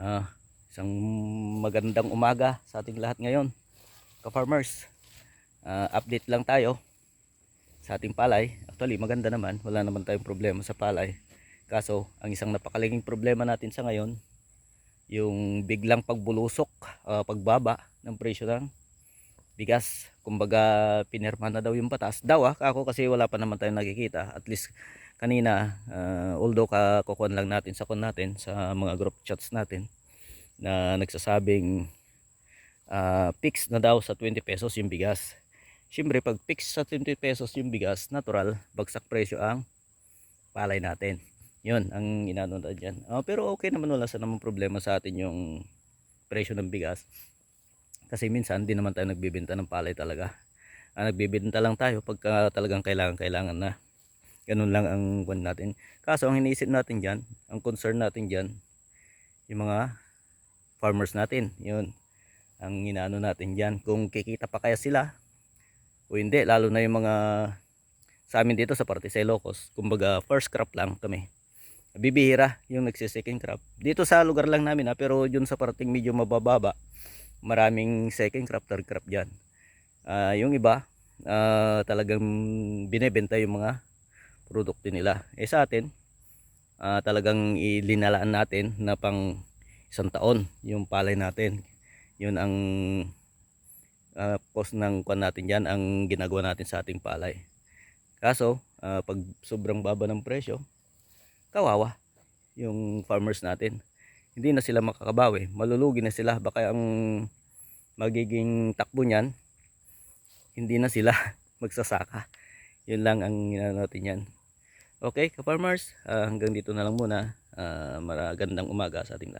Ah, isang magandang umaga sa ating lahat ngayon. Ka-farmers, ah, update lang tayo sa ating palay. Actually, maganda naman. Wala naman tayong problema sa palay. Kaso, ang isang napakalaking problema natin sa ngayon, yung biglang pagbulusok, ah, pagbaba ng presyo ng bigas. Kumbaga, pinirma na daw yung batas. Daw ah, ako kasi wala pa naman tayong nakikita. At least, kanina, ah, although kakukuhan lang natin sa kun natin, sa mga group chats natin, na nagsasabing ah, fix na daw sa 20 pesos yung bigas. Siyempre, pag fix sa 20 pesos yung bigas, natural, bagsak presyo ang palay natin. Yun, ang inano na dyan. Ah, pero okay naman, wala sa naman problema sa atin yung presyo ng bigas. Kasi minsan, di naman tayo nagbibenta ng palay talaga. Ah, nagbibenta lang tayo pagka talagang kailangan-kailangan na. Ganun lang ang kwan natin. Kaso, ang iniisip natin dyan, ang concern natin dyan, yung mga farmers natin. Yun, ang inaano natin dyan. Kung kikita pa kaya sila, o hindi, lalo na yung mga sa amin dito sa parte sa Ilocos, kumbaga first crop lang kami. Bibihira yung nagsisecond crop. Dito sa lugar lang namin ha, pero yun sa parting medyo mabababa, maraming second crop, third crop dyan. Ah, yung iba, ah, talagang binebenta yung mga produkto nila. Eh sa atin, ah, talagang ilinalaan natin na pang isang taon yung palay natin. Yun ang uh, cost ng kwan natin yan ang ginagawa natin sa ating palay. Kaso, ah, pag sobrang baba ng presyo, kawawa yung farmers natin. Hindi na sila makakabawi. Malulugi na sila. Baka ang magiging takbo niyan, hindi na sila magsasaka. Yun lang ang ano natin yan. Okay, ka-farmers, ah, hanggang dito na lang muna. Ah, maragandang umaga sa ating lahat.